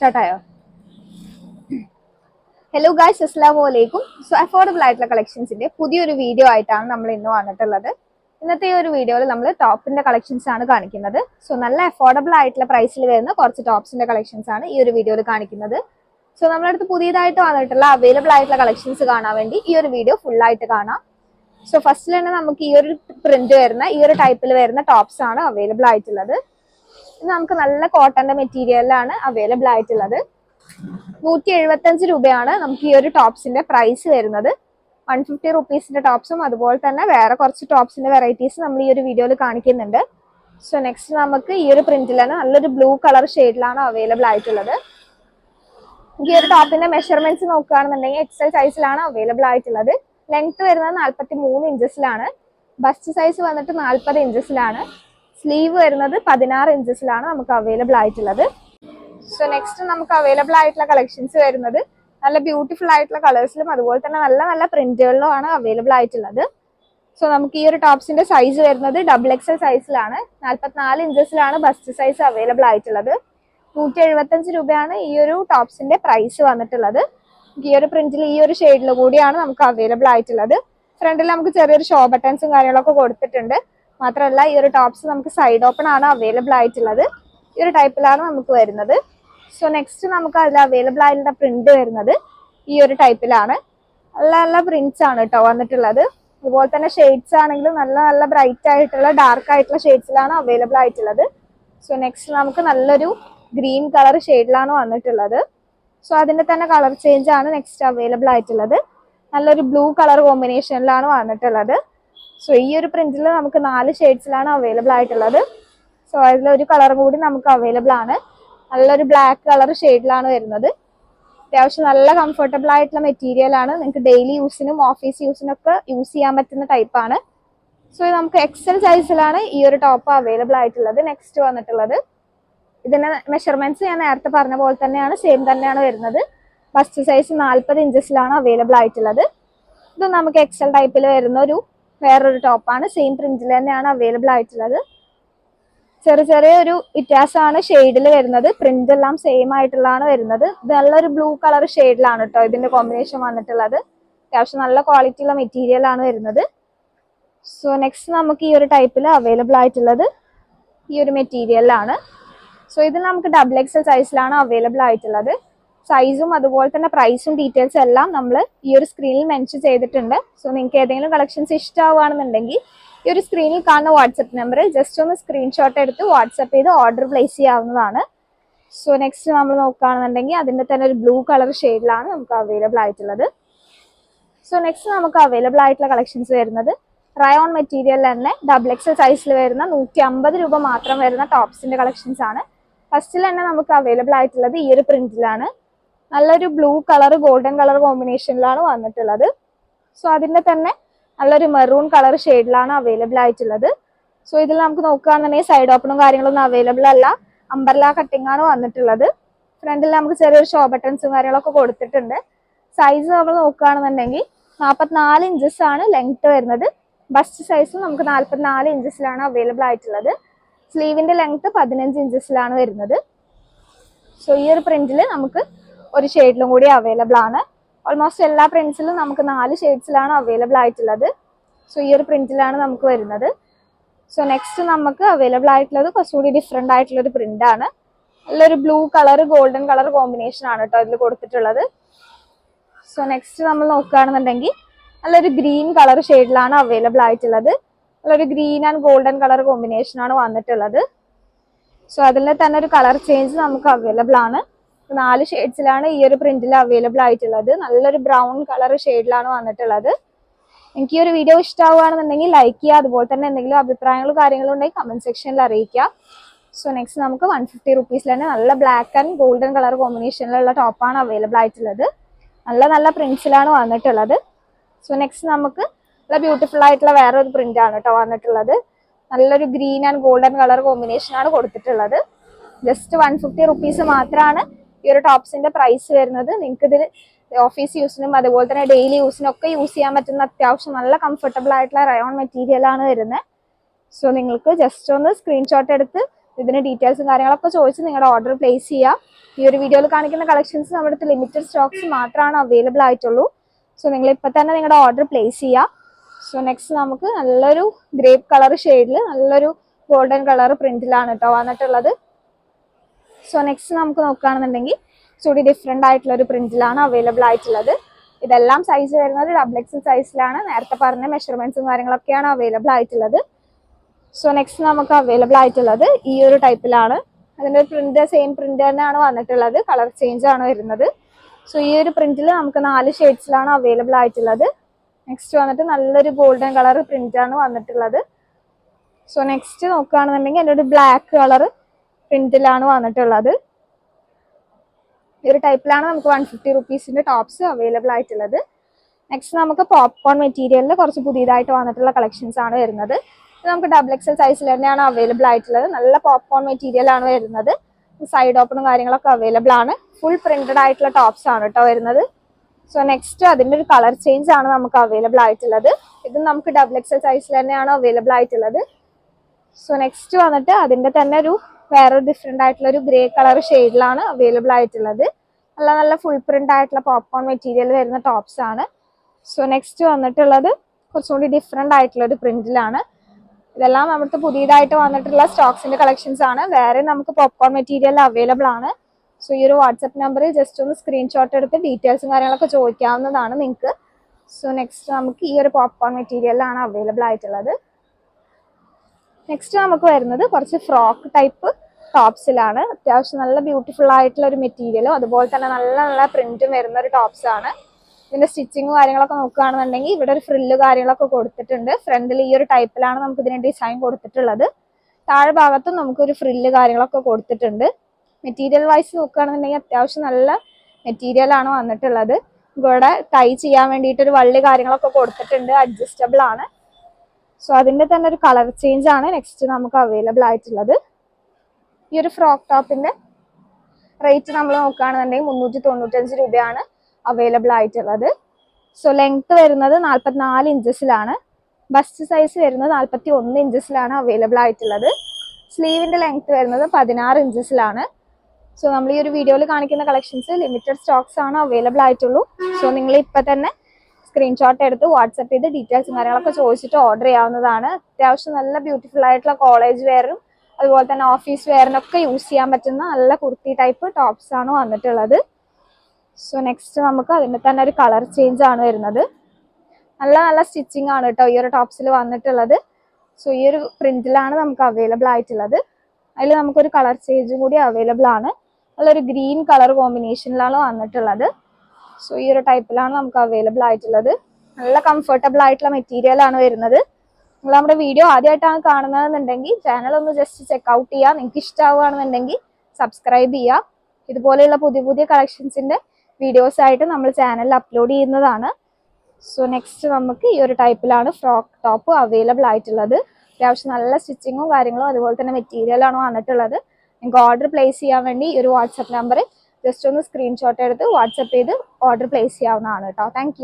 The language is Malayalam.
സ്റ്റാർട്ടായോ? ഹലോ ഗായ്സ് അസ്സാമു അലൈക്കും സോ അഫോർഡബിൾ ആയിട്ടുള്ള കളക്ഷൻസിന്റെ പുതിയൊരു വീഡിയോ ആയിട്ടാണ് നമ്മൾ ഇന്ന് വന്നിട്ടുള്ളത്. ഇന്നത്തെ ഈ ഒരു വീഡിയോയിൽ നമ്മൾ ടോപ്പിന്റെ കളക്ഷൻസ് ആണ് കാണിക്കുന്നത്. സോ നല്ല അഫോർഡബിൾ ആയിട്ടുള്ള പ്രൈസിൽ വരുന്ന കുറച്ച് ടോപ്സിന്റെ കളക്ഷൻസ് ആണ് ഈ ഒരു വീഡിയോയിൽ കാണിക്കുന്നത്. സോ നമ്മുടെ അടുത്ത് പുതിയതായിട്ട് വന്നിട്ടുള്ള അവൈലബിൾ ആയിട്ടുള്ള കളക്ഷൻസ് കാണാൻ വേണ്ടി ഈ ഒരു വീഡിയോ ഫുൾ ആയിട്ട് കാണാം. സോ ഫസ്റ്റിൽ തന്നെ നമുക്ക് ഈ ഒരു പ്രിന്റ് വരുന്ന ഈ ഒരു ടൈപ്പിൽ വരുന്ന ടോപ്സ് ആണ് അവൈലബിൾ ആയിട്ടുള്ളത്. നമുക്ക് നല്ല കോട്ടന്റെ മെറ്റീരിയലാണ് അവൈലബിൾ ആയിട്ടുള്ളത്. നൂറ്റി എഴുപത്തഞ്ച് രൂപയാണ് നമുക്ക് ഈ ഒരു ടോപ്സിന്റെ പ്രൈസ് വരുന്നത്. വൺ ഫിഫ്റ്റി റുപ്പീസിന്റെ ടോപ്സും അതുപോലെ തന്നെ വേറെ കുറച്ച് ടോപ്സിന്റെ വെറൈറ്റീസ് നമ്മൾ ഈ ഒരു വീഡിയോയിൽ കാണിക്കുന്നുണ്ട്. സോ നെക്സ്റ്റ് നമുക്ക് ഈ ഒരു പ്രിന്റിലാണ് നല്ലൊരു ബ്ലൂ കളർ ഷെയ്ഡിലാണ് അവൈലബിൾ ആയിട്ടുള്ളത്. ഈ ഒരു ടോപ്പിന്റെ മെഷർമെന്റ്സ് നോക്കുകയാണെന്നുണ്ടെങ്കിൽ എക്സൽ സൈസിലാണ് അവൈലബിൾ ആയിട്ടുള്ളത്. ലെങ്ത് വരുന്നത് നാൽപ്പത്തി മൂന്ന് ഇഞ്ചസിലാണ് ബസ്റ്റ് സൈസ് വന്നിട്ട് നാൽപ്പത് ഇഞ്ചസിലാണ് സ്ലീവ് വരുന്നത് പതിനാറ് ഇഞ്ചസിലാണ് നമുക്ക് അവൈലബിൾ ആയിട്ടുള്ളത്. സോ നെക്സ്റ്റ് നമുക്ക് അവൈലബിൾ ആയിട്ടുള്ള കളക്ഷൻസ് വരുന്നത് നല്ല ബ്യൂട്ടിഫുൾ ആയിട്ടുള്ള കളേഴ്സിലും അതുപോലെ തന്നെ നല്ല നല്ല പ്രിന്റുകളിലും ആണ് അവൈലബിൾ ആയിട്ടുള്ളത്. സോ നമുക്ക് ഈ ഒരു ടോപ്സിന്റെ സൈസ് വരുന്നത് ഡബിൾ എക്സൽ സൈസിലാണ് നാൽപ്പത്തിനാല് ഇഞ്ചസിലാണ് ബസ്റ്റ് സൈസ് അവൈലബിൾ ആയിട്ടുള്ളത്. നൂറ്റി എഴുപത്തഞ്ച് രൂപയാണ് ഈ ഒരു ടോപ്സിന്റെ പ്രൈസ് വന്നിട്ടുള്ളത്. ഈ ഒരു പ്രിന്റിൽ ഈ ഒരു ഷെയ്ഡിൽ കൂടിയാണ് നമുക്ക് അവൈലബിൾ ആയിട്ടുള്ളത്. ഫ്രണ്ടിൽ നമുക്ക് ചെറിയൊരു ഷോ ബട്ടൺസും കാര്യങ്ങളൊക്കെ കൊടുത്തിട്ടുണ്ട്. മാത്രമല്ല ഈ ഒരു ടോപ്സ് നമുക്ക് സൈഡ് ഓപ്പൺ ആണ് അവൈലബിൾ ആയിട്ടുള്ളത്. ഈ ഒരു ടൈപ്പിലാണ് നമുക്ക് വരുന്നത്. സോ നെക്സ്റ്റ് നമുക്ക് അതിൽ അവൈലബിൾ ആയിട്ടുള്ള പ്രിന്റ് വരുന്നത് ഈ ഒരു ടൈപ്പിലാണ് നല്ല നല്ല പ്രിന്റ്സ് ആണ് കേട്ടോ വന്നിട്ടുള്ളത്. അതുപോലെ തന്നെ ഷെയ്ഡ്സ് ആണെങ്കിലും നല്ല നല്ല ബ്രൈറ്റ് ആയിട്ടുള്ള ഡാർക്ക് ആയിട്ടുള്ള ഷെയ്ഡ്സിലാണ് അവൈലബിൾ ആയിട്ടുള്ളത്. സോ നെക്സ്റ്റ് നമുക്ക് നല്ലൊരു ഗ്രീൻ കളർ ഷെയ്ഡിലാണ് വന്നിട്ടുള്ളത്. സോ അതിന്റെ തന്നെ കളർ ചേഞ്ച് ആണ് നെക്സ്റ്റ് അവൈലബിൾ ആയിട്ടുള്ളത്. നല്ലൊരു ബ്ലൂ കളർ കോമ്പിനേഷനിലാണ് വന്നിട്ടുള്ളത്. സോ ഈ ഒരു പ്രിന്റിൽ നമുക്ക് നാല് ഷെയ്ഡ്സിലാണ് അവൈലബിൾ ആയിട്ടുള്ളത്. സോ അതിലൊരു കളറും കൂടി നമുക്ക് അവൈലബിൾ ആണ്. നല്ലൊരു ബ്ലാക്ക് കളർ ഷെയ്ഡിലാണ് വരുന്നത്. അത്യാവശ്യം നല്ല കംഫർട്ടബിൾ ആയിട്ടുള്ള മെറ്റീരിയൽ ആണ്. നിങ്ങൾക്ക് ഡെയിലി യൂസിനും ഓഫീസ് യൂസിനും ഒക്കെ യൂസ് ചെയ്യാൻ പറ്റുന്ന ടൈപ്പാണ് സോ നമുക്ക് എക്സൽ സൈസിലാണ് ഈ ഒരു ടോപ്പ് അവൈലബിൾ ആയിട്ടുള്ളത്. നെക്സ്റ്റ് വന്നിട്ടുള്ളത്. ഇതിന്റെ മെഷർമെന്റ്സ് ഞാൻ നേരത്തെ പറഞ്ഞ പോലെ തന്നെയാണ് സെയിം തന്നെയാണ് വരുന്നത്. ഫസ്റ്റ് സൈസ് നാൽപ്പത് ഇഞ്ചസിലാണ് അവൈലബിൾ ആയിട്ടുള്ളത്. ഇത് നമുക്ക് എക്സൽ ടൈപ്പിൽ വരുന്ന ഒരു വേറൊരു ടോപ്പാണ് സെയിം പ്രിന്റിൽ തന്നെയാണ് അവൈലബിൾ ആയിട്ടുള്ളത്. ചെറിയ ചെറിയ ഒരു വ്യത്യാസമാണ് ഷെയ്ഡിൽ വരുന്നത്. പ്രിന്റ് എല്ലാം സെയിം ആയിട്ടുള്ളതാണ് വരുന്നത്. നല്ലൊരു ബ്ലൂ കളർ ഷെയ്ഡിലാണ് കേട്ടോ ഇതിന്റെ കോമ്പിനേഷൻ വന്നിട്ടുള്ളത്. അത്യാവശ്യം നല്ല ക്വാളിറ്റി ഉള്ള മെറ്റീരിയൽ ആണ് വരുന്നത്. സോ നെക്സ്റ്റ് നമുക്ക് ഈ ഒരു ടൈപ്പിൽ അവൈലബിൾ ആയിട്ടുള്ളത് ഈ ഒരു മെറ്റീരിയലാണ് സോ ഇത് നമുക്ക് ഡബിൾ എക്സൽ സൈസിലാണ് അവൈലബിൾ ആയിട്ടുള്ളത്. സൈസും അതുപോലെ തന്നെ പ്രൈസും ഡീറ്റെയിൽസും എല്ലാം നമ്മൾ ഈ ഒരു സ്ക്രീനിൽ മെൻഷൻ ചെയ്തിട്ടുണ്ട്. സോ നിങ്ങൾക്ക് ഏതെങ്കിലും കളക്ഷൻസ് ഇഷ്ടമാവുകയാണെന്നുണ്ടെങ്കിൽ ഈ ഒരു സ്ക്രീനിൽ കാണുന്ന വാട്സപ്പ് നമ്പറിൽ ജസ്റ്റ് ഒന്ന് സ്ക്രീൻഷോട്ട് എടുത്ത് വാട്സപ്പ് ചെയ്ത് ഓർഡർ പ്ലേസ് ചെയ്യാവുന്നതാണ്. സോ നെക്സ്റ്റ് നമ്മൾ നോക്കുകയാണെന്നുണ്ടെങ്കിൽ അതിന്റെ തന്നെ ഒരു ബ്ലൂ കളർ ഷെയ്ഡിലാണ് നമുക്ക് അവൈലബിൾ ആയിട്ടുള്ളത്. സോ നെക്സ്റ്റ് നമുക്ക് അവൈലബിൾ ആയിട്ടുള്ള കളക്ഷൻസ് വരുന്നത് റയോൺ മെറ്റീരിയൽ തന്നെ ഡബിൾ എക്സൽ സൈസിൽ വരുന്ന നൂറ്റി അമ്പത് രൂപ മാത്രം വരുന്ന ടോപ്സിന്റെ കളക്ഷൻസ് ആണ്. ഫസ്റ്റിൽ തന്നെ നമുക്ക് അവൈലബിൾ ആയിട്ടുള്ളത് ഈ ഒരു പ്രിന്റിലാണ് നല്ലൊരു ബ്ലൂ കളർ ഗോൾഡൻ കളർ കോമ്പിനേഷനിലാണ് വന്നിട്ടുള്ളത്. സോ അതിന്റെ തന്നെ നല്ലൊരു മെറൂൺ കളർ ഷെയ്ഡിലാണ് അവൈലബിൾ ആയിട്ടുള്ളത്. സോ ഇതിൽ നമുക്ക് നോക്കുകയാണെന്നുണ്ടെങ്കിൽ സൈഡ് ഓപ്പണും കാര്യങ്ങളൊന്നും അവൈലബിൾ അല്ല. അമ്പർല കട്ടിംഗ് ആണ് വന്നിട്ടുള്ളത്. ഫ്രണ്ടിൽ നമുക്ക് ചെറിയൊരു ഷോ ബട്ടൺസും കാര്യങ്ങളൊക്കെ കൊടുത്തിട്ടുണ്ട്. സൈസ് നമ്മൾ നോക്കുകയാണെന്നുണ്ടെങ്കിൽ നാൽപ്പത്തിനാല് ഇഞ്ചസ് ആണ് ലെങ്ത് വരുന്നത്. ബസ്റ്റ് സൈസ് നമുക്ക് നാൽപ്പത്തിനാല് ഇഞ്ചസിലാണ് അവൈലബിൾ ആയിട്ടുള്ളത്. സ്ലീവിന്റെ ലെങ്ത് പതിനഞ്ച് ഇഞ്ചസിലാണ് വരുന്നത്. സോ ഈ ഒരു പ്രിന്റിൽ നമുക്ക് ഒരു ഷെയ്ഡിലും കൂടി അവൈലബിൾ ആണ്. ഓൾമോസ്റ്റ് എല്ലാ പ്രിന്റ്സിലും നമുക്ക് നാല് ഷെയ്ഡ്സിലാണ് അവൈലബിൾ ആയിട്ടുള്ളത്. സോ ഈ ഒരു പ്രിന്റിലാണ് നമുക്ക് വരുന്നത്. സോ നെക്സ്റ്റ് നമുക്ക് അവൈലബിൾ ആയിട്ടുള്ളത് കുറച്ചുകൂടി ഡിഫറെന്റ് ആയിട്ടുള്ള ഒരു പ്രിന്റ് ആണ്. നല്ലൊരു blue colour golden colour combination ആണ് കേട്ടോ ഇതിൽ കൊടുത്തിട്ടുള്ളത്. സോ നെക്സ്റ്റ് നമ്മൾ നോക്കുകയാണെന്നുണ്ടെങ്കിൽ നല്ലൊരു ഗ്രീൻ കളർ ഷെയ്ഡിലാണ് അവൈലബിൾ ആയിട്ടുള്ളത്. നല്ലൊരു green and golden colour combination ആണ് വന്നിട്ടുള്ളത്. സോ അതിൽ തന്നെ ഒരു കളർ ചേഞ്ച് നമുക്ക് അവൈലബിൾ ആണ്. നാല് ഷെയ്ഡ്സിലാണ് ഈ ഒരു പ്രിന്റിൽ അവൈലബിൾ ആയിട്ടുള്ളത്. നല്ലൊരു ബ്രൗൺ കളർ ഷെയ്ഡിലാണ് വന്നിട്ടുള്ളത്. എനിക്ക് ഈ ഒരു വീഡിയോ ഇഷ്ടമാവുകയാണെന്നുണ്ടെങ്കിൽ ലൈക്ക് ചെയ്യുക. അതുപോലെ തന്നെ എന്തെങ്കിലും അഭിപ്രായങ്ങളും കാര്യങ്ങളും ഉണ്ടെങ്കിൽ കമന്റ് സെക്ഷനിൽ അറിയിക്കുക. സോ നെക്സ്റ്റ് നമുക്ക് വൺ ഫിഫ്റ്റി റുപ്പീസിൽ തന്നെ നല്ല ബ്ലാക്ക് ആൻഡ് ഗോൾഡൻ കളർ കോമ്പിനേഷനിലുള്ള ടോപ്പാണ് അവൈലബിൾ ആയിട്ടുള്ളത്. നല്ല നല്ല പ്രിന്റ്സിലാണ് വന്നിട്ടുള്ളത്. സോ നെക്സ്റ്റ് നമുക്ക് നല്ല ബ്യൂട്ടിഫുൾ ആയിട്ടുള്ള വേറൊരു പ്രിന്റ് ആണ് കേട്ടോ വന്നിട്ടുള്ളത്. നല്ലൊരു ഗ്രീൻ ആൻഡ് ഗോൾഡൻ കളർ കോമ്പിനേഷനാണ് കൊടുത്തിട്ടുള്ളത്. ജസ്റ്റ് വൺ ഫിഫ്റ്റി റുപ്പീസ് മാത്രമാണ് ഈ ഒരു ടോപ്സിന്റെ പ്രൈസ് വരുന്നത് നിങ്ങൾക്ക് ഇതിൽ ഓഫീസ് യൂസിനും അതുപോലെ തന്നെ ഡെയിലി യൂസിനും ഒക്കെ യൂസ് ചെയ്യാൻ പറ്റുന്ന അത്യാവശ്യം നല്ല കംഫർട്ടബിൾ ആയിട്ടുള്ള റയോൺ മെറ്റീരിയൽ ആണ് വരുന്നത് സോ നിങ്ങൾക്ക് ജസ്റ്റ് ഒന്ന് സ്ക്രീൻഷോട്ട് എടുത്ത് ഇതിന് ഡീറ്റെയിൽസും കാര്യങ്ങളൊക്കെ ചോദിച്ച് നിങ്ങളുടെ ഓർഡർ പ്ലേസ് ചെയ്യുക ഈ ഒരു വീഡിയോയിൽ കാണിക്കുന്ന കളക്ഷൻസ് നമ്മുടെ അടുത്ത് ലിമിറ്റഡ് സ്റ്റോക്സ് മാത്രമാണ് അവൈലബിൾ ആയിട്ടുള്ളൂ. സോ നിങ്ങൾ ഇപ്പം തന്നെ നിങ്ങളുടെ ഓർഡർ പ്ലേസ് ചെയ്യുക സോ നെക്സ്റ്റ് നമുക്ക് നല്ലൊരു ഗ്രേപ്പ് കളർ ഷെയ്ഡിൽ നല്ലൊരു ഗോൾഡൻ കളർ പ്രിന്റിലാണ് കേട്ടോ വന്നിട്ടുള്ളത്. സോ നെക്സ്റ്റ് നമുക്ക് നോക്കുകയാണെന്നുണ്ടെങ്കിൽ ചൂടി ഡിഫറെന്റ് ആയിട്ടുള്ള ഒരു പ്രിന്റിലാണ് അവൈലബിൾ ആയിട്ടുള്ളത്. ഇതെല്ലാം സൈസ് വരുന്നത് ഡബിൾ എക്സൽ സൈസിലാണ് നേരത്തെ പറഞ്ഞ മെഷർമെന്റ്സും കാര്യങ്ങളൊക്കെയാണ് അവൈലബിൾ ആയിട്ടുള്ളത്. സോ നെക്സ്റ്റ് നമുക്ക് അവൈലബിൾ ആയിട്ടുള്ളത് ഈ ഒരു ടൈപ്പിലാണ് അതിന്റെ ഒരു പ്രിന്റ് സെയിം പ്രിന്റ് തന്നെയാണ് വന്നിട്ടുള്ളത്. കളർ ചേഞ്ച് ആണ് വരുന്നത്. സോ ഈ ഒരു പ്രിന്റിൽ നമുക്ക് നാല് ഷെയ്ഡ്സിലാണ് അവൈലബിൾ ആയിട്ടുള്ളത്. നെക്സ്റ്റ് വന്നിട്ട് നല്ലൊരു ഗോൾഡൻ കളർ പ്രിന്റ് ആണ് വന്നിട്ടുള്ളത്. സോ നെക്സ്റ്റ് നോക്കുകയാണെന്നുണ്ടെങ്കിൽ എന്റെ ഒരു ബ്ലാക്ക് കളർ പ്രിന്റിലാണ് വന്നിട്ടുള്ളത്. ഈ ഒരു ടൈപ്പിലാണ് നമുക്ക് വൺ ഫിഫ്റ്റി റുപ്പീസിന്റെ ടോപ്സ് അവൈലബിൾ ആയിട്ടുള്ളത്. നെക്സ്റ്റ് നമുക്ക് പോപ്കോൺ മെറ്റീരിയലിൽ കുറച്ച് പുതിയതായിട്ട് വന്നിട്ടുള്ള കളക്ഷൻസ് ആണ് വരുന്നത്. നമുക്ക് ഡബിൾ എക്സൽ സൈസിൽ തന്നെയാണ് അവൈലബിൾ ആയിട്ടുള്ളത്. നല്ല പോപ്കോൺ മെറ്റീരിയൽ ആണ് വരുന്നത്. സൈഡ് ഓപ്പണും കാര്യങ്ങളൊക്കെ അവൈലബിൾ ആണ്. ഫുൾ പ്രിന്റഡ് ആയിട്ടുള്ള ടോപ്സ് ആണ് കേട്ടോ വരുന്നത്. സോ നെക്സ്റ്റ് അതിന്റെ ഒരു കളർ ചേഞ്ച് ആണ് നമുക്ക് അവൈലബിൾ ആയിട്ടുള്ളത്. ഇത് നമുക്ക് ഡബിൾ എക്സൽ സൈസിൽ തന്നെയാണ് അവൈലബിൾ ആയിട്ടുള്ളത്. സോ നെക്സ്റ്റ് വന്നിട്ട് അതിന്റെ തന്നെ ഒരു വേറൊരു ഡിഫറെന്റ് ആയിട്ടുള്ള ഒരു ഗ്രേ കളർ ഷെയ്ഡിലാണ് അവൈലബിൾ ആയിട്ടുള്ളത്. നല്ല നല്ല ഫുൾ പ്രിന്റ് ആയിട്ടുള്ള പോപ്കോൺ മെറ്റീരിയൽ വരുന്ന ടോപ്സ് ആണ്. സോ നെക്സ്റ്റ് വന്നിട്ടുള്ളത് കുറച്ചുകൂടി ഡിഫറെന്റ് ആയിട്ടുള്ള ഒരു പ്രിന്റിലാണ് ഇതെല്ലാം നമുക്ക് പുതിയതായിട്ട് വന്നിട്ടുള്ള സ്റ്റോക്സിന്റെ കളക്ഷൻസ് ആണ്. വേറെ നമുക്ക് പോപ്കോൺ മെറ്റീരിയൽ അവൈലബിൾ ആണ്. സോ ഈ ഒരു വാട്സപ്പ് നമ്പറിൽ ജസ്റ്റ് ഒന്ന് സ്ക്രീൻഷോട്ട് എടുത്ത് ഡീറ്റെയിൽസും കാര്യങ്ങളൊക്കെ ചോദിക്കാവുന്നതാണ് നിങ്ങൾക്ക്. സോ നെക്സ്റ്റ് നമുക്ക് ഈ ഒരു പോപ്കോൺ മെറ്റീരിയലാണ് അവൈലബിൾ ആയിട്ടുള്ളത്. നെക്സ്റ്റ് നമുക്ക് വരുന്നത് കുറച്ച് ഫ്രോക്ക് ടൈപ്പ് ടോപ്സിലാണ് അത്യാവശ്യം നല്ല ബ്യൂട്ടിഫുൾ ആയിട്ടുള്ള ഒരു മെറ്റീരിയലും അതുപോലെ തന്നെ നല്ല നല്ല പ്രിന്റും വരുന്ന ഒരു ടോപ്സ് ആണ്. ഇതിന്റെ സ്റ്റിച്ചിങ് കാര്യങ്ങളൊക്കെ നോക്കുകയാണെന്നുണ്ടെങ്കിൽ ഇവിടെ ഒരു ഫ്രില്ല് കാര്യങ്ങളൊക്കെ കൊടുത്തിട്ടുണ്ട്. ഫ്രണ്ടിൽ ഈ ഒരു ടൈപ്പിലാണ് നമുക്ക് ഇതിന് ഡിസൈൻ കൊടുത്തിട്ടുള്ളത്. താഴെ ഭാഗത്തും നമുക്ക് ഒരു ഫ്രില്ല് കാര്യങ്ങളൊക്കെ കൊടുത്തിട്ടുണ്ട്. മെറ്റീരിയൽ വൈസ് നോക്കുകയാണെന്നുണ്ടെങ്കിൽ അത്യാവശ്യം നല്ല മെറ്റീരിയൽ ആണ് വന്നിട്ടുള്ളത്. ഇവിടെ ടൈ ചെയ്യാൻ വേണ്ടിയിട്ട് ഒരു വള്ളി കാര്യങ്ങളൊക്കെ കൊടുത്തിട്ടുണ്ട്. അഡ്ജസ്റ്റബിൾ ആണ്. സോ അതിന്റെ തന്നെ ഒരു കളർ ചേഞ്ച് ആണ് നെക്സ്റ്റ് നമുക്ക് അവൈലബിൾ ആയിട്ടുള്ളത്. ഈ ഒരു ഫ്രോക്ക് ടോപ്പിന്റെ റേറ്റ് നമ്മൾ നോക്കുകയാണെന്നുണ്ടെങ്കിൽ മുന്നൂറ്റി തൊണ്ണൂറ്റഞ്ച് രൂപയാണ് അവൈലബിൾ ആയിട്ടുള്ളത്. സോ ലെങ്ത് വരുന്നത് നാൽപ്പത്തിനാല് ഇഞ്ചസിലാണ് ബസ്റ്റ് സൈസ് വരുന്നത് നാൽപ്പത്തി ഒന്ന് ഇഞ്ചസിലാണ് അവൈലബിൾ ആയിട്ടുള്ളത്. സ്ലീവിന്റെ ലെങ്ത് വരുന്നത് പതിനാറ് ഇഞ്ചസിലാണ് സോ നമ്മൾ ഈ ഒരു വീഡിയോയിൽ കാണിക്കുന്ന കളക്ഷൻസ് ലിമിറ്റഡ് സ്റ്റോക്സ് ആണ് അവൈലബിൾ ആയിട്ടുള്ളൂ. സോ നിങ്ങൾ ഇപ്പൊ തന്നെ സ്ക്രീൻഷോട്ട് എടുത്ത് വാട്സപ്പ് ചെയ്ത് ഡീറ്റെയിൽസും കാര്യങ്ങളൊക്കെ ചോദിച്ചിട്ട് ഓർഡർ ചെയ്യാവുന്നതാണ്. അത്യാവശ്യം നല്ല ബ്യൂട്ടിഫുൾ ആയിട്ടുള്ള കോളേജ് വെയറും അതുപോലെ തന്നെ ഓഫീസ് വെയറിനൊക്കെ യൂസ് ചെയ്യാൻ പറ്റുന്ന നല്ല കുർത്തി ടൈപ്പ് ടോപ്സ് ആണ് വന്നിട്ടുള്ളത്. സോ നെക്സ്റ്റ് നമുക്ക് അതിന്റെ തന്നെ ഒരു കളർ ചേഞ്ച് ആണ് വരുന്നത്. നല്ല നല്ല സ്റ്റിച്ചിങ് ആണ് കേട്ടോ ഈ ഒരു ടോപ്സിൽ വന്നിട്ടുള്ളത്. സോ ഈ ഒരു പ്രിന്റിലാണ് നമുക്ക് അവൈലബിൾ ആയിട്ടുള്ളത്. അതിൽ നമുക്കൊരു കളർ ചേഞ്ചും കൂടി അവൈലബിൾ ആണ്. നല്ലൊരു ഗ്രീൻ കളർ കോമ്പിനേഷനിലാണ് വന്നിട്ടുള്ളത്. സോ ഈ ഒരു ടൈപ്പിലാണ് നമുക്ക് അവൈലബിൾ ആയിട്ടുള്ളത്. നല്ല കംഫർട്ടബിൾ ആയിട്ടുള്ള മെറ്റീരിയൽ ആണ് വരുന്നത്. നിങ്ങൾ നമ്മുടെ വീഡിയോ ആദ്യമായിട്ടാണ് കാണുന്നതെന്നുണ്ടെങ്കിൽ ചാനൽ ഒന്ന് ജസ്റ്റ് ചെക്ക് ഔട്ട് ചെയ്യുക നിങ്ങൾക്ക് ഇഷ്ടമാവുകയാണെന്നുണ്ടെങ്കിൽ സബ്സ്ക്രൈബ് ചെയ്യുക ഇതുപോലെയുള്ള പുതിയ പുതിയ കളക്ഷൻസിന്റെ വീഡിയോസ് ആയിട്ട് നമ്മൾ ചാനലിൽ അപ്ലോഡ് ചെയ്യുന്നതാണ്. സോ നെക്സ്റ്റ് നമുക്ക് ഈ ഒരു ടൈപ്പിലാണ് ഫ്രോക്ക് ടോപ്പ് അവൈലബിൾ ആയിട്ടുള്ളത്. അത്യാവശ്യം നല്ല സ്റ്റിച്ചിങ്ങും കാര്യങ്ങളും അതുപോലെ തന്നെ മെറ്റീരിയലാണ് വന്നിട്ടുള്ളത്. നിങ്ങൾക്ക് ഓർഡർ പ്ലേസ് ചെയ്യാൻ വേണ്ടി ഈ ഒരു വാട്സപ്പ് നമ്പർ ജസ്റ്റ് ഒന്ന് സ്ക്രീൻഷോട്ട് എടുത്ത് വാട്സപ്പ് ചെയ്ത് ഓർഡർ പ്ലേസ് ചെയ്യാവുന്നതാണ് കേട്ടോ. താങ്ക്